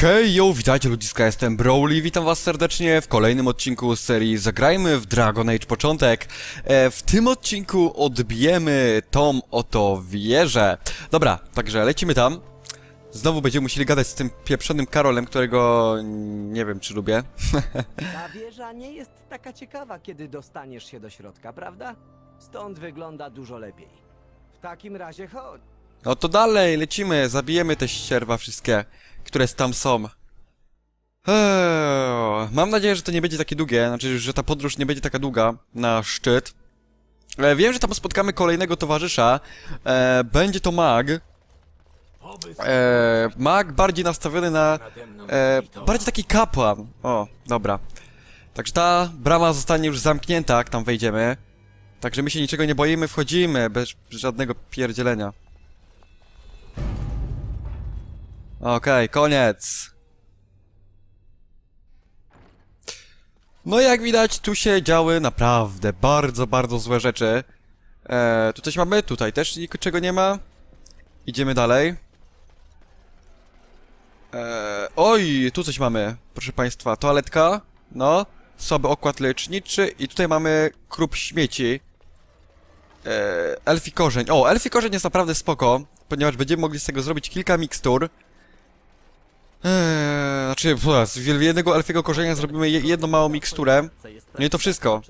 Hej, yo, witajcie ludziska, jestem Broly, witam was serdecznie w kolejnym odcinku z serii Zagrajmy w Dragon Age Początek. E, w tym odcinku odbijemy tą oto wieżę. Dobra, także lecimy tam. Znowu będziemy musieli gadać z tym pieprzonym Karolem, którego nie wiem czy lubię. Ta wieża nie jest taka ciekawa, kiedy dostaniesz się do środka, prawda? Stąd wygląda dużo lepiej. W takim razie chodź. No to dalej, lecimy, zabijemy te ścierwa wszystkie, które tam są. Eee, mam nadzieję, że to nie będzie takie długie, znaczy, że ta podróż nie będzie taka długa na szczyt. E, wiem, że tam spotkamy kolejnego towarzysza. E, będzie to mag. E, mag bardziej nastawiony na... E, bardziej taki kapłan. O, dobra. Także ta brama zostanie już zamknięta, jak tam wejdziemy. Także my się niczego nie boimy, wchodzimy bez żadnego pierdzielenia. Okej, koniec. No jak widać, tu się działy naprawdę bardzo, bardzo złe rzeczy. E, tu coś mamy? Tutaj też niczego nie ma. Idziemy dalej. E, oj, tu coś mamy, proszę państwa. Toaletka, no. Słaby okład leczniczy i tutaj mamy krup śmieci. E, elfi korzeń. O, elfi korzeń jest naprawdę spoko, ponieważ będziemy mogli z tego zrobić kilka mikstur. Eee, znaczy, z jednego elfiego korzenia zrobimy je, jedną małą miksturę. No i to wszystko.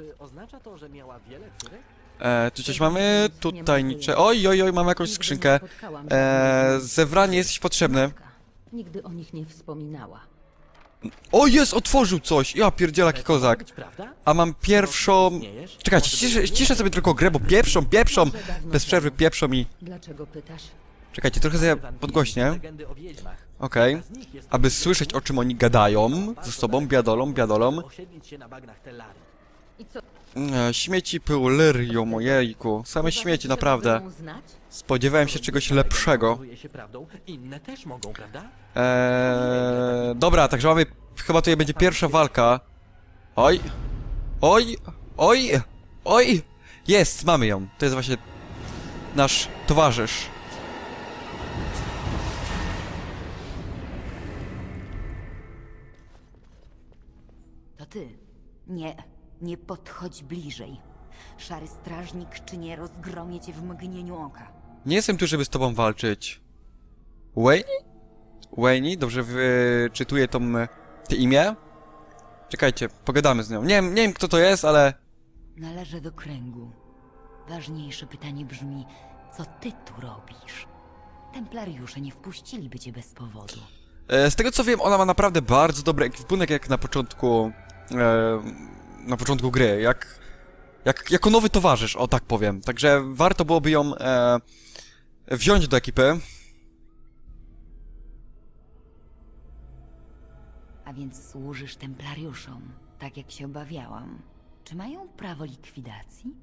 Eee, tu coś mamy, tutaj nicze... Oj, oj, oj, mamy jakąś skrzynkę. Eee, zebranie jesteś potrzebny. Nigdy o nich nie wspominała. O, jest, otworzył coś! Ja ma kozak. A mam pierwszą... Czekajcie, ciszę, sobie tylko grę, bo pieprzą, pieprzą! Bez przerwy pieprzą i... Dlaczego pytasz? Czekajcie, trochę sobie podgłośnie. Okej. Jest Aby słyszeć, o czym oni gadają ze sobą, biadolą, biadolą. Eee, śmieci pył, lyrium, ojejku. Same śmieci, naprawdę. Spodziewałem się czegoś lepszego. Eee, dobra, także mamy. Chyba tutaj będzie pierwsza walka. Oj! Oj! Oj! Oj! Jest, mamy ją. To jest właśnie nasz towarzysz. Nie, nie podchodź bliżej. Szary strażnik czy nie rozgromię cię w mgnieniu oka. Nie jestem tu, żeby z tobą walczyć. Wayne? Wayne? Dobrze wyczytuję tą e, te imię? Czekajcie, pogadamy z nią. Nie wiem, nie wiem kto to jest, ale... Należę do kręgu. Ważniejsze pytanie brzmi, co ty tu robisz? Templariusze nie wpuściliby cię bez powodu. E, Z tego co wiem, ona ma naprawdę bardzo dobry ekwipunek jak na początku. Na początku gry. Jak, jak. Jako nowy towarzysz, o tak powiem. Także warto byłoby ją e, wziąć do ekipy. A więc służysz templariuszom, tak jak się obawiałam. Czy mają prawo likwidacji?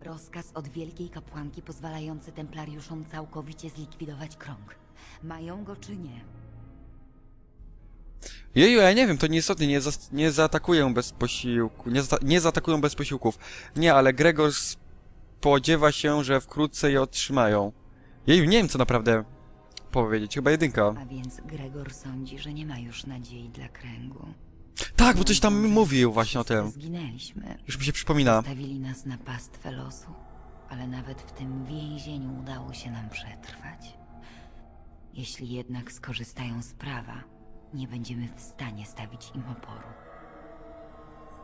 Rozkaz od wielkiej kapłanki pozwalający templariuszom całkowicie zlikwidować krąg. Mają go czy nie? Jeju, ja nie wiem, to nieistotnie, nie, zas- nie zaatakują bez posiłku. Nie, za nie zaatakują bez posiłków. Nie, ale Gregor spodziewa się, że wkrótce je otrzymają. Jeju, nie wiem co naprawdę powiedzieć. Chyba jedynka. A więc Gregor sądzi, że nie ma już nadziei dla kręgu. Tak, bo coś tam mówił właśnie o tym. Zginęliśmy. Już mi się przypomina. Stawili nas na pastwę losu, ale nawet w tym więzieniu udało się nam przetrwać. Jeśli jednak skorzystają z prawa, nie będziemy w stanie stawić im oporu.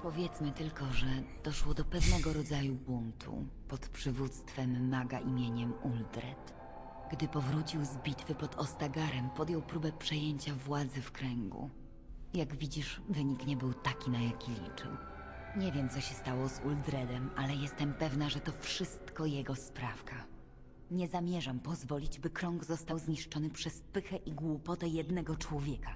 Powiedzmy tylko, że doszło do pewnego rodzaju buntu pod przywództwem maga imieniem Uldred. Gdy powrócił z bitwy pod Ostagarem, podjął próbę przejęcia władzy w kręgu. Jak widzisz, wynik nie był taki, na jaki liczył. Nie wiem, co się stało z Uldredem, ale jestem pewna, że to wszystko jego sprawka. Nie zamierzam pozwolić, by krąg został zniszczony przez pychę i głupotę jednego człowieka.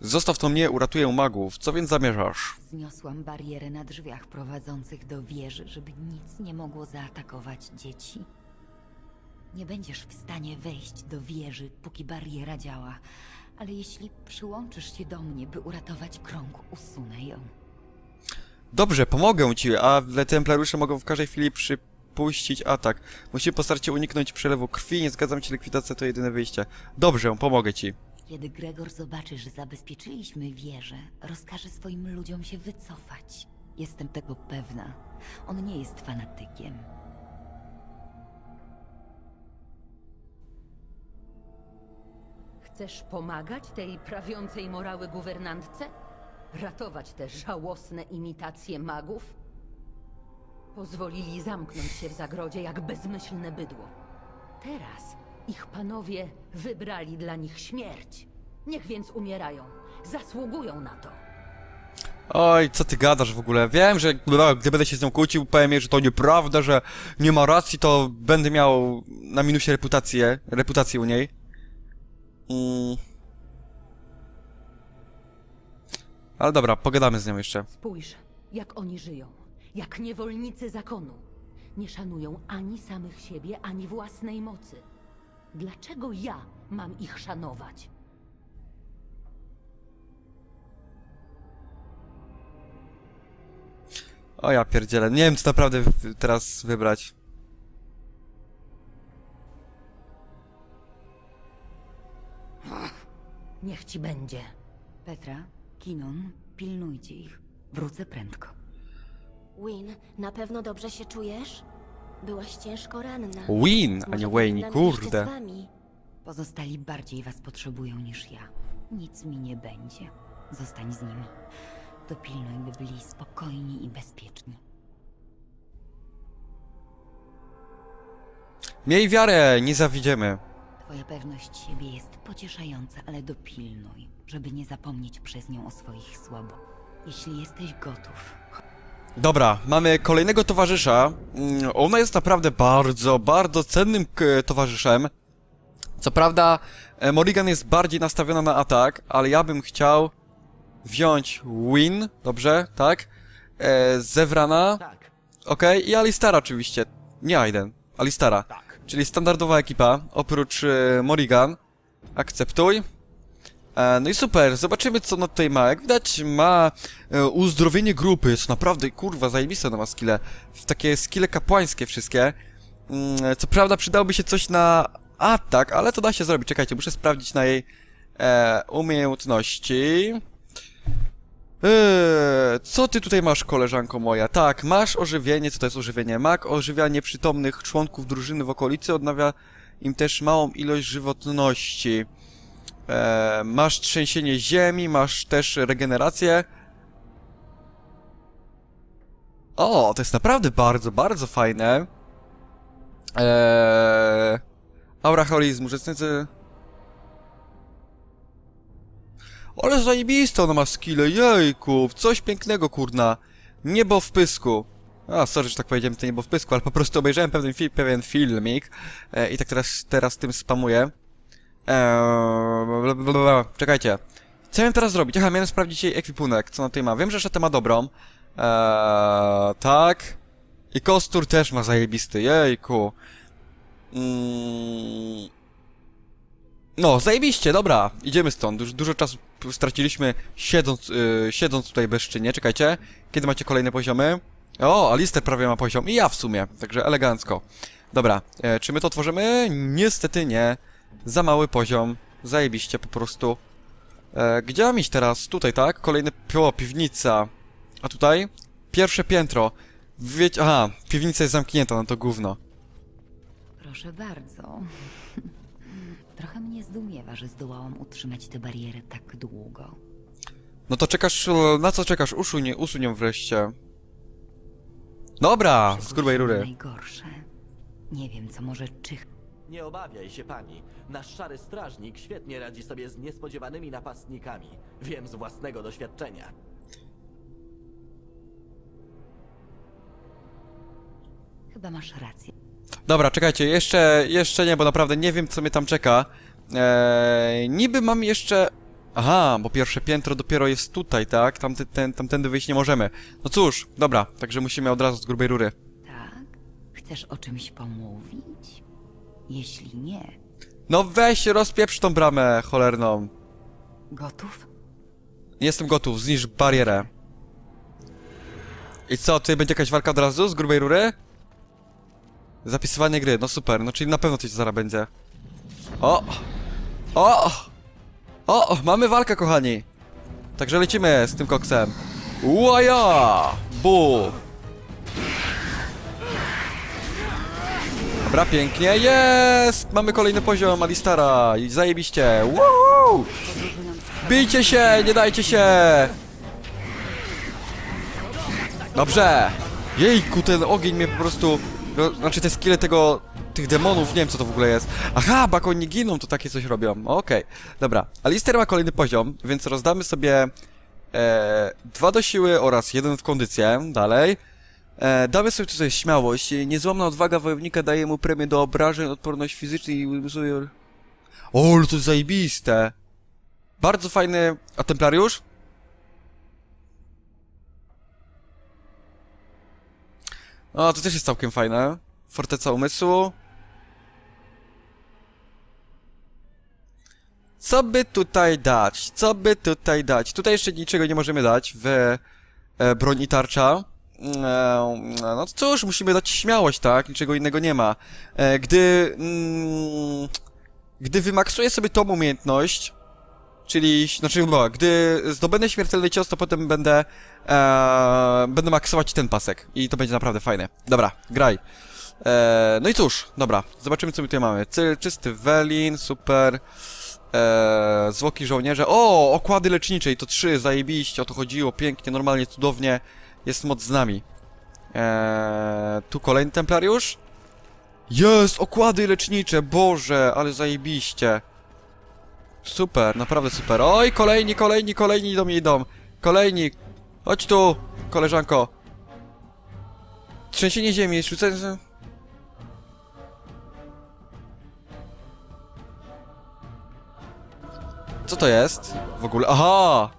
Zostaw to mnie, uratuję magów. Co więc zamierzasz? Zniosłam barierę na drzwiach prowadzących do wieży, żeby nic nie mogło zaatakować dzieci. Nie będziesz w stanie wejść do wieży, póki bariera działa, ale jeśli przyłączysz się do mnie, by uratować krąg, usunę ją. Dobrze, pomogę ci, a templariusze mogą w każdej chwili przy, puścić atak. Musimy postarać się uniknąć przelewu krwi, nie zgadzam się, likwidacja to jedyne wyjście. Dobrze, pomogę ci. Kiedy Gregor zobaczy, że zabezpieczyliśmy wieżę, rozkaże swoim ludziom się wycofać. Jestem tego pewna. On nie jest fanatykiem. Chcesz pomagać tej prawiącej morały guwernantce? Ratować te żałosne imitacje magów? Pozwolili zamknąć się w zagrodzie jak bezmyślne bydło. Teraz ich panowie wybrali dla nich śmierć. Niech więc umierają. Zasługują na to. Oj, co ty gadasz w ogóle? Wiem, że gdy będę się z nią kłócił, powiem jej, że to nieprawda, że nie ma racji, to będę miał na minusie reputację, reputację u niej. Mm. Ale dobra, pogadamy z nią jeszcze. Spójrz, jak oni żyją. Jak niewolnicy zakonu. Nie szanują ani samych siebie, ani własnej mocy. Dlaczego ja mam ich szanować? O ja pierdzielę, nie wiem co naprawdę teraz wybrać. Niech ci będzie. Petra, Kinon, pilnujcie ich. Wrócę prędko. Win, na pewno dobrze się czujesz? Byłaś ciężko ranna. Win, a Może nie Wayne, powinnam iść kurde. z wami? Pozostali bardziej was potrzebują niż ja. Nic mi nie będzie. Zostań z nimi. Dopilnuj, by byli spokojni i bezpieczni. Miej wiarę, nie zawiedziemy. Twoja pewność siebie jest pocieszająca, ale dopilnuj, żeby nie zapomnieć przez nią o swoich słabo. Jeśli jesteś gotów, Dobra, mamy kolejnego towarzysza. Mm, Ona jest naprawdę bardzo, bardzo cennym towarzyszem. Co prawda, e, Morrigan jest bardziej nastawiona na atak, ale ja bym chciał wziąć Win, dobrze, tak? E, Zewrana, Tak, okej, i Alistara oczywiście. Nie Aiden, Alistara. tak. Czyli standardowa ekipa, oprócz e, Morrigan. Akceptuj. E, no i super, zobaczymy co ona tutaj ma. Jak widać ma e, uzdrowienie grupy, co naprawdę, kurwa, zajebiste ona ma skille. Takie skille kapłańskie wszystkie. Mm, co prawda przydałoby się coś na atak, ale to da się zrobić. Czekajcie, muszę sprawdzić na jej e, umiejętności. Eee, co ty tutaj masz, koleżanko moja? Tak, masz ożywienie, co to jest ożywienie? Mag ożywia nieprzytomnych członków drużyny w okolicy, odnawia im też małą ilość żywotności. Eee, masz trzęsienie ziemi, masz też regenerację. O, to jest naprawdę bardzo, bardzo fajne. Eee, aura holizmu, uczestnicy... Ale zajebiste ona ma skille, jejku, coś pięknego, kurna. Niebo w pysku. A, sorry, że tak powiedziałem, to niebo w pysku, ale po prostu obejrzałem pewien, fi pewien filmik e, i tak teraz, teraz tym spamuję. Eee. Czekajcie. Co miałem teraz zrobić? Aha, miałem sprawdzić jej ekwipunek, co na tej ma. Wiem, że szatę ma dobrą. Eee, tak. I kostur też ma zajebisty, jejku. Mm. No, zajebiście, dobra, idziemy stąd. Dużo, czasu straciliśmy siedząc, yy, siedząc tutaj bezczynnie. Czekajcie, kiedy macie kolejne poziomy? O, Alister prawie ma poziom i ja w sumie, także elegancko. Dobra, e, czy my to tworzymy? Niestety nie. Za mały poziom, zajebiście po prostu. E, gdzie mam iść teraz? Tutaj, tak? Kolejne pio, piwnica. A tutaj? Pierwsze piętro. Wiecie, aha, piwnica jest zamknięta, no to gówno. proszę bardzo. Trochę mnie zdumiewa, że zdołałam utrzymać tę barierę tak długo. No to czekasz, na co czekasz? Usuń, usuń ją wreszcie. Dobra, z grubej rury. Najgorsze. Nie wiem, co może czych. Nie obawiaj się pani. Nasz szary strażnik świetnie radzi sobie z niespodziewanymi napastnikami. Wiem z własnego doświadczenia. Chyba masz rację. Dobra, czekajcie, jeszcze, jeszcze nie, bo naprawdę nie wiem, co mnie tam czeka. Eee, niby mam jeszcze... Aha, bo pierwsze piętro dopiero jest tutaj, tak? Tamty, ten, tamtędy wyjść nie możemy. No cóż, dobra, także musimy od razu z grubej rury. Tak? Chcesz o czymś pomówić? Jeśli nie, No weź, rozpieprz tą bramę cholerną. gotów? Jestem gotów, zniszcz barierę. I co, tutaj będzie jakaś walka od razu z grubej rury? Zapisywanie gry, no super, no czyli na pewno coś zaraz będzie. O! O! O! Mamy walkę, kochani! Także lecimy z tym koksem. Łaja! Bu! Dobra, pięknie, jest! Mamy kolejny poziom Alistara i zajebiście! Woohoo! Bijcie się, nie dajcie się! Dobrze! Jejku, ten ogień mnie po prostu... no, Znaczy te skille tego... Tych demonów, nie wiem co to w ogóle jest. Aha, bo jak oni giną, to takie coś robią. Okej, dobra. Alister ma kolejny poziom, więc rozdamy sobie... E, dwa do siły oraz jeden w kondycję. Dalej. E, damy sobie tutaj śmiałość. Niezłomna odwaga wojownika daje mu premię do obrażeń, odporność fizyczną i... O, ale to jest zajebiste! Bardzo fajny... A Templariusz? O, to też jest całkiem fajne. Forteca umysłu. Co by tutaj dać? Co by tutaj dać? Tutaj jeszcze niczego nie możemy dać w e, broń i tarcza. E, no cóż, musimy dać śmiałość, tak? Niczego innego nie ma. E, gdy... Mm, gdy wymaksuję sobie tą umiejętność, czyli, znaczy, chyba, gdy zdobędę śmiertelny cios, to potem będę, e, będę maksować ten pasek i to będzie naprawdę fajne. Dobra, graj. E, no i cóż, dobra, zobaczymy co my tutaj mamy. Czysty welin, super. E, zwłoki żołnierza. O, okłady lecznicze i to trzy, zajebiście, o to chodziło, pięknie, normalnie, cudownie. Jest moc z nami. E, tu kolejny templariusz. Jest, okłady lecznicze, boże, ale zajebiście. Super, naprawdę super. Oj, kolejni, kolejni, kolejni do mnie idą. Kolejni. Chodź tu, koleżanko. Trzęsienie ziemi, rzucenie... Co to jest? W ogóle... Aha!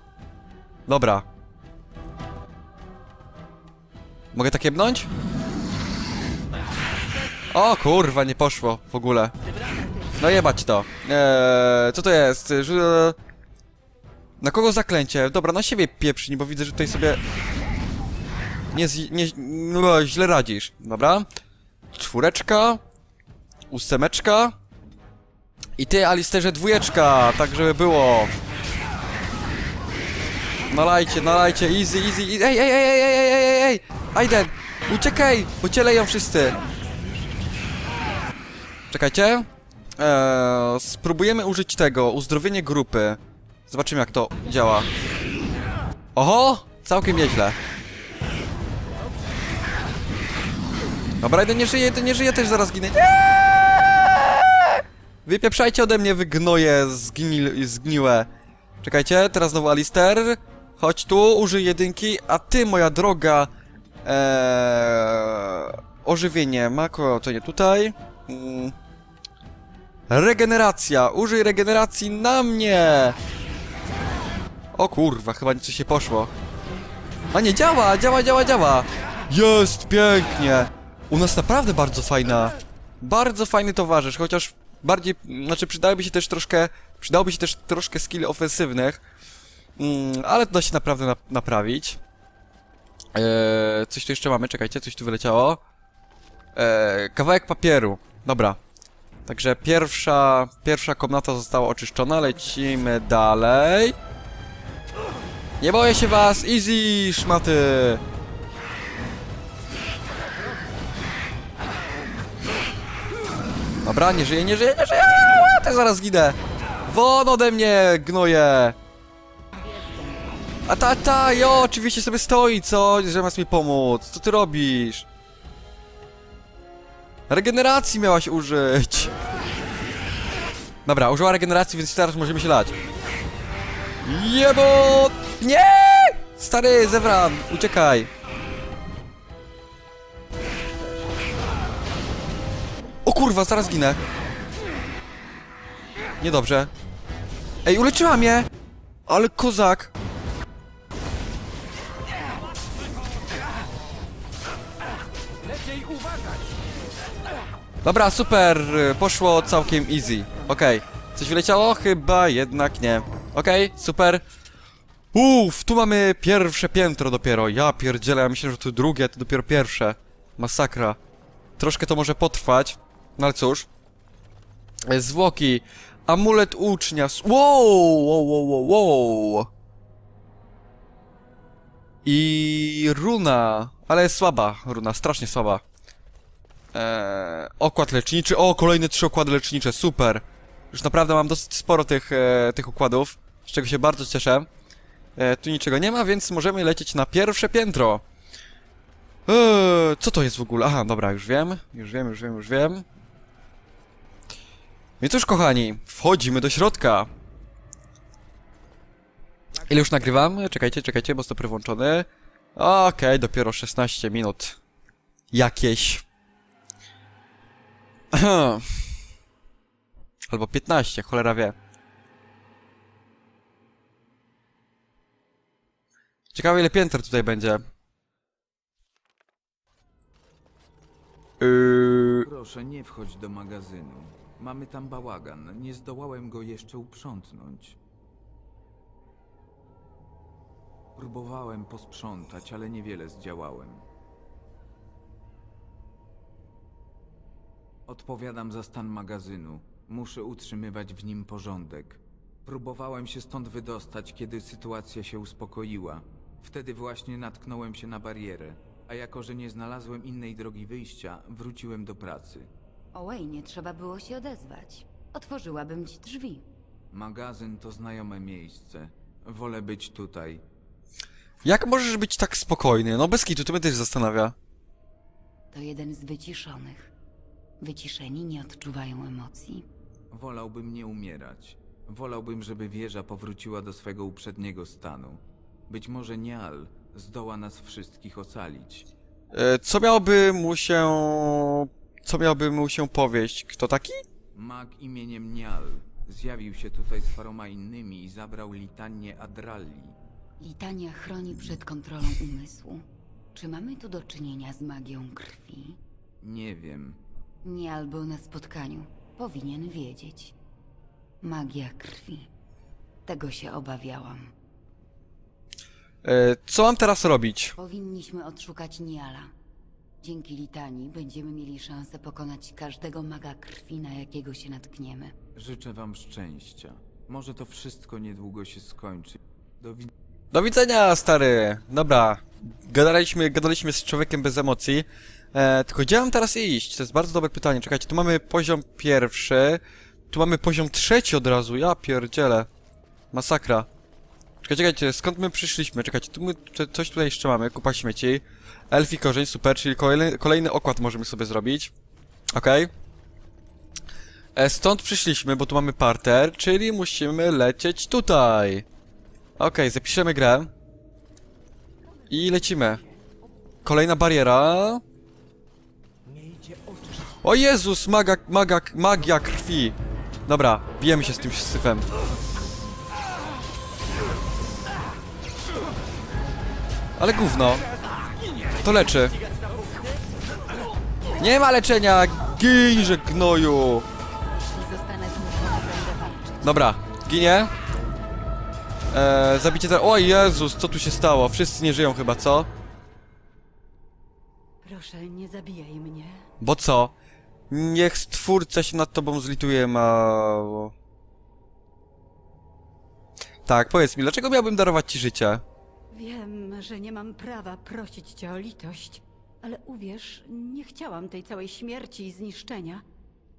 Dobra. Mogę tak jebnąć? O kurwa, nie poszło w ogóle. No jebać to. Eee, co to jest? Na kogo zaklęcie? Dobra, na siebie pieprzni, bo widzę, że tutaj sobie... Nie, z... nie... No, źle radzisz. Dobra. Czwóreczka. Ósemeczka. I ty, Alisterze, dwójeczka, tak żeby było. Nalajcie, nalajcie, easy, easy, easy. Ej, ej, ej, ej, ej, ej, ej, ej, Aiden, uciekaj, bo cię leją wszyscy. Czekajcie. Eee, spróbujemy użyć tego, uzdrowienie grupy. Zobaczymy jak to działa. Oho, całkiem nieźle. Dobra, jeden nie żyje, jeden nie żyje, też zaraz ginę. Wypieprzajcie ode mnie, wygnoje zgnil, zgniłe. Czekajcie, teraz znowu Alister. Chodź tu, użyj jedynki, a ty, moja droga... Eee, ożywienie, mako, to nie tutaj. Mm. Regeneracja, użyj regeneracji na mnie! O kurwa, chyba nic się poszło. A nie, działa, działa, działa, działa! Jest, pięknie! U nas naprawdę bardzo fajna, bardzo fajny towarzysz, chociaż bardziej, znaczy przydałoby się też troszkę, przydałoby się też troszkę skill ofensywnych, mm, ale to da się naprawdę na, naprawić. Eee, coś tu jeszcze mamy, czekajcie, coś tu wyleciało. Eee, kawałek papieru, dobra. Także pierwsza, pierwsza komnata została oczyszczona, lecimy dalej. Nie boję się was, easy, szmaty! Dobra, nie żyję, nie żyję, nie żyję! Też zaraz ginę! Won ode mnie, gnoje! A ta, ta, jo, oczywiście sobie stoi, co? Że masz mi pomóc. Co ty robisz? Regeneracji miałaś użyć! Dobra, użyła regeneracji, więc teraz możemy się lać. Jebo! Nie! Stary, Zewran, uciekaj! O kurwa, zaraz ginę. Niedobrze. Ej, uleczyła mnie! Ale kozak! Dobra, super, poszło całkiem easy. Okej, coś wyleciało? Chyba jednak nie. Okej, super. Uff, tu mamy pierwsze piętro dopiero. Ja pierdzielę, ja myślę, że tu drugie, to dopiero pierwsze. Masakra. troszkę to może potrwać. No ale cóż. E, Zwłoki. Amulet ucznia. Wow, wow, wow, wow, wow. I runa. Ale słaba runa, strasznie słaba. Eee, okład leczniczy. O, kolejne trzy okłady lecznicze, super. Już naprawdę mam dosyć sporo tych, e, tych układów, z czego się bardzo cieszę. E, tu niczego nie ma, więc możemy lecieć na pierwsze piętro. Eee, co to jest w ogóle? Aha, dobra, już wiem, już wiem, już wiem, już wiem. No i cóż, kochani, wchodzimy do środka. Ile już nagrywam? Czekajcie, czekajcie, bo stopy włączony. Okej, dopiero 16 minut. Jakieś. Albo 15, cholera wie. Ciekawe ile pięter tutaj będzie. Yy... Proszę, nie wchodź do magazynu. Mamy tam bałagan. Nie zdołałem go jeszcze uprzątnąć. Próbowałem posprzątać, ale niewiele zdziałałem. Odpowiadam za stan magazynu. Muszę utrzymywać w nim porządek. Próbowałem się stąd wydostać, kiedy sytuacja się uspokoiła. Wtedy właśnie natknąłem się na barierę, a jako że nie znalazłem innej drogi wyjścia, wróciłem do pracy. Ojej, nie trzeba było się odezwać. Otworzyłabym ci drzwi. Magazyn to znajome miejsce. Wolę być tutaj. Jak możesz być tak spokojny? No bez kitu, to mnie też zastanawia. To jeden z wyciszonych. Wyciszeni nie odczuwają emocji. Wolałbym nie umierać. Wolałbym, żeby wieża powróciła do swego uprzedniego stanu. Być może Nial zdoła nas wszystkich ocalić. E, co miałoby mu się... Co miałoby mu się powieść? Kto taki? Mag imieniem Nial zjawił się tutaj z paroma innymi i zabrał litanię Adralli. Litania chroni przed kontrolą umysłu. Czy mamy tu do czynienia z magią krwi? Nie wiem. Nie albo na spotkaniu. Powinien wiedzieć. Magia krwi. Tego się obawiałam. E, co mam teraz robić? Powinniśmy odszukać Niala. Dzięki litanii będziemy mieli szansę pokonać każdego maga krwi, na jakiego się natkniemy. Życzę wam szczęścia. Może to wszystko niedługo się skończy. Do widzenia. Do widzenia, stary! Dobra, gadaliśmy, gadaliśmy z człowiekiem bez emocji. E, tylko gdzie mam teraz iść? To jest bardzo dobre pytanie. Czekajcie, tu mamy poziom pierwszy. Tu mamy poziom trzeci od razu. Ja pierdzielę. Masakra. Czekajcie, czekajcie, skąd my przyszliśmy? Czekajcie, tu my coś tutaj jeszcze mamy. Kupa śmieci. Elfi korzeń, super, czyli kolejny, kolejny okład możemy sobie zrobić. Okej. E, Stąd przyszliśmy, bo tu mamy parter, czyli musimy lecieć tutaj. Okej, zapiszemy grę. I lecimy. Kolejna bariera. O Jezus, maga, maga, magia krwi. Dobra, bijemy się z tym syfem. Ale gówno. To leczy. Nie ma leczenia! Ginże gnoju! Dobra, ginie. Eee, zabicie teraz. O Jezus, co tu się stało? Wszyscy nie żyją chyba, co? Proszę, nie zabijaj mnie. Bo co? Niech stwórca się nad tobą zlituje, mało. Tak, powiedz mi, dlaczego miałbym darować ci życie? Wiem, że nie mam prawa prosić cię o litość, ale uwierz, nie chciałam tej całej śmierci i zniszczenia.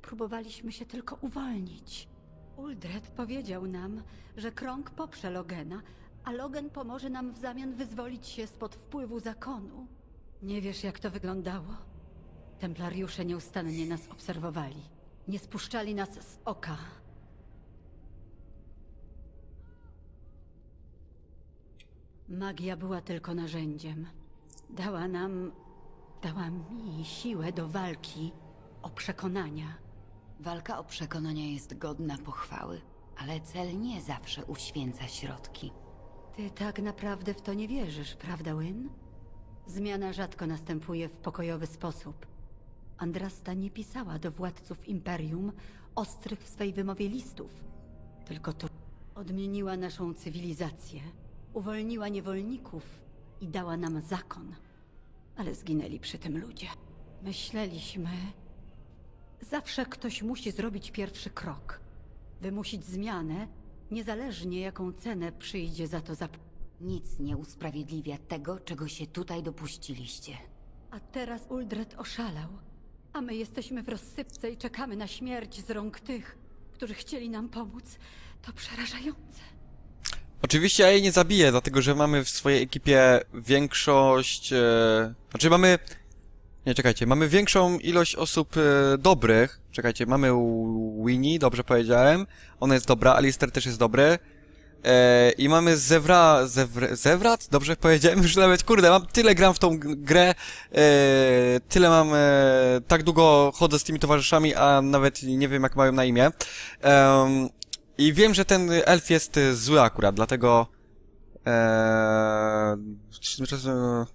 Próbowaliśmy się tylko uwolnić. Uldred powiedział nam, że krąg poprze Logena, a Logan pomoże nam w zamian wyzwolić się spod wpływu zakonu. Nie wiesz, jak to wyglądało? Templariusze nieustannie nas obserwowali. Nie spuszczali nas z oka. Magia była tylko narzędziem. Dała nam. dała mi siłę do walki o przekonania. Walka o przekonania jest godna pochwały, ale cel nie zawsze uświęca środki. Ty tak naprawdę w to nie wierzysz, prawda, Wyn? Zmiana rzadko następuje w pokojowy sposób. Andrasta nie pisała do władców Imperium ostrych w swej wymowie listów, tylko to odmieniła naszą cywilizację, uwolniła niewolników i dała nam zakon. Ale zginęli przy tym ludzie. Myśleliśmy. Zawsze ktoś musi zrobić pierwszy krok. Wymusić zmianę, niezależnie jaką cenę przyjdzie za to zap... Nic nie usprawiedliwia tego, czego się tutaj dopuściliście. A teraz Uldred oszalał. A my jesteśmy w rozsypce i czekamy na śmierć z rąk tych, którzy chcieli nam pomóc. To przerażające. Oczywiście ja jej nie zabiję, dlatego że mamy w swojej ekipie większość... E, znaczy mamy... Nie, czekajcie, mamy większą ilość osób e, dobrych. Czekajcie, mamy Winnie, dobrze powiedziałem. Ona jest dobra, Alistair też jest dobry. E, I mamy Zewra... Zewr, Zewrat? Dobrze powiedziałem? Już nawet, kurde, mam tyle gram w tą grę, e, tyle mam... E, tak długo chodzę z tymi towarzyszami, a nawet nie wiem jak mają na imię. Em, i wiem, że ten elf jest zły akurat, dlatego... Czasem-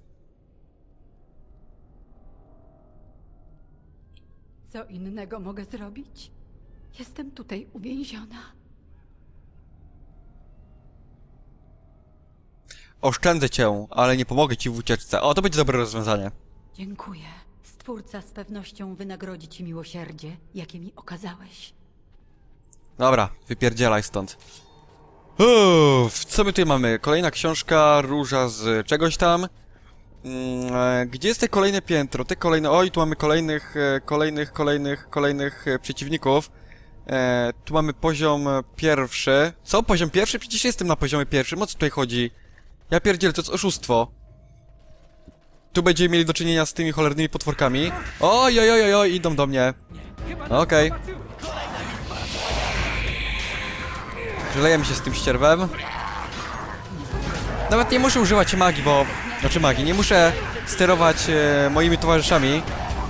Co innego mogę zrobić? Jestem tutaj uwięziona. Oszczędzę cię, ale nie pomogę ci w ucieczce. O, to będzie dobre rozwiązanie. Dziękuję. Stwórca z pewnością wynagrodzi ci miłosierdzie, jakie mi okazałeś. Dobra, wypierdzielaj stąd. Uff, co my tutaj mamy? Kolejna książka, róża z czegoś tam. Mm, e, Gdzie jest te kolejne piętro? Te kolejne... Oj, tu mamy kolejnych, e, kolejnych, kolejnych, kolejnych e, przeciwników. E, tu mamy poziom e, pierwszy. Co? Poziom pierwszy? Przecież jestem na poziomie pierwszym. O co tutaj chodzi? Ja pierdzielę, to jest oszustwo. Tu będziemy mieli do czynienia z tymi cholernymi potworkami. Oj, oj, oj, oj, idą do mnie. Okej. Żelejemy się z tym ścierwem. Nawet nie muszę używać magii, bo... Znaczy magii, nie muszę sterować e, moimi towarzyszami.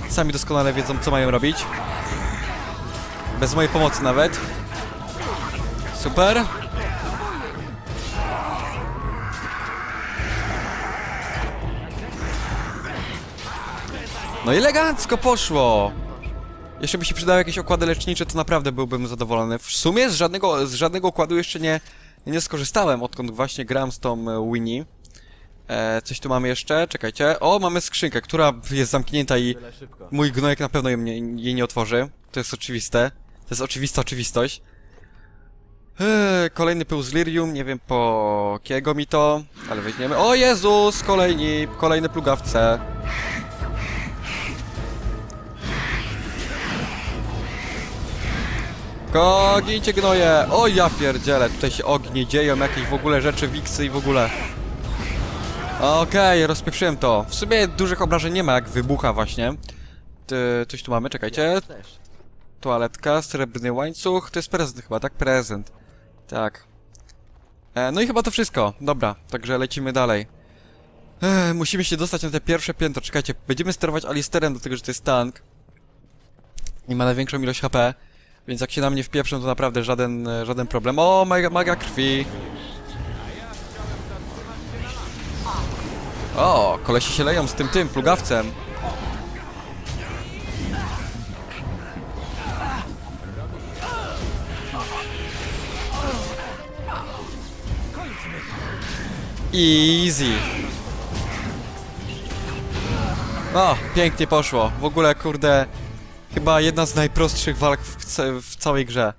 Sami doskonale wiedzą, co mają robić. Bez mojej pomocy nawet. Super. No i elegancko poszło. Jeszcze by się przydały jakieś okłady lecznicze, to naprawdę byłbym zadowolony. W sumie z żadnego, z żadnego okładu jeszcze nie, nie skorzystałem, odkąd właśnie gram z tą e, Winnie. E, coś tu mamy jeszcze, czekajcie. O, mamy skrzynkę, która jest zamknięta i mój gnojek na pewno jej nie, jej nie otworzy. To jest oczywiste. To jest oczywista oczywistość. Eee, kolejny pył z Lirium, nie wiem po kiego mi to, ale weźmiemy. O Jezus, kolejni, kolejne plugawce. Kogincie gnoje! O ja pierdzielę, tutaj się ognie dzieją, jakieś w ogóle rzeczy, wiksy i w ogóle. Okej, rozpieprzyłem to. W sumie dużych obrażeń nie ma, jak wybucha właśnie. Ty, coś tu mamy, czekajcie. Toaletka, srebrny łańcuch, to jest prezent chyba, tak? Prezent. Tak. E, no i chyba to wszystko. Dobra, także lecimy dalej. E, musimy się dostać na te pierwsze piętro. Czekajcie, będziemy sterować Alisterem, dlatego że to jest tank. I ma największą ilość HP. Więc jak się na mnie wpieprzą, to naprawdę żaden, e, żaden problem. O, maga, maga krwi. O, kolesi się leją z tym, tym, plugawcem. Easy. O, pięknie poszło. W ogóle, kurde, chyba jedna z najprostszych walk w, w całej grze.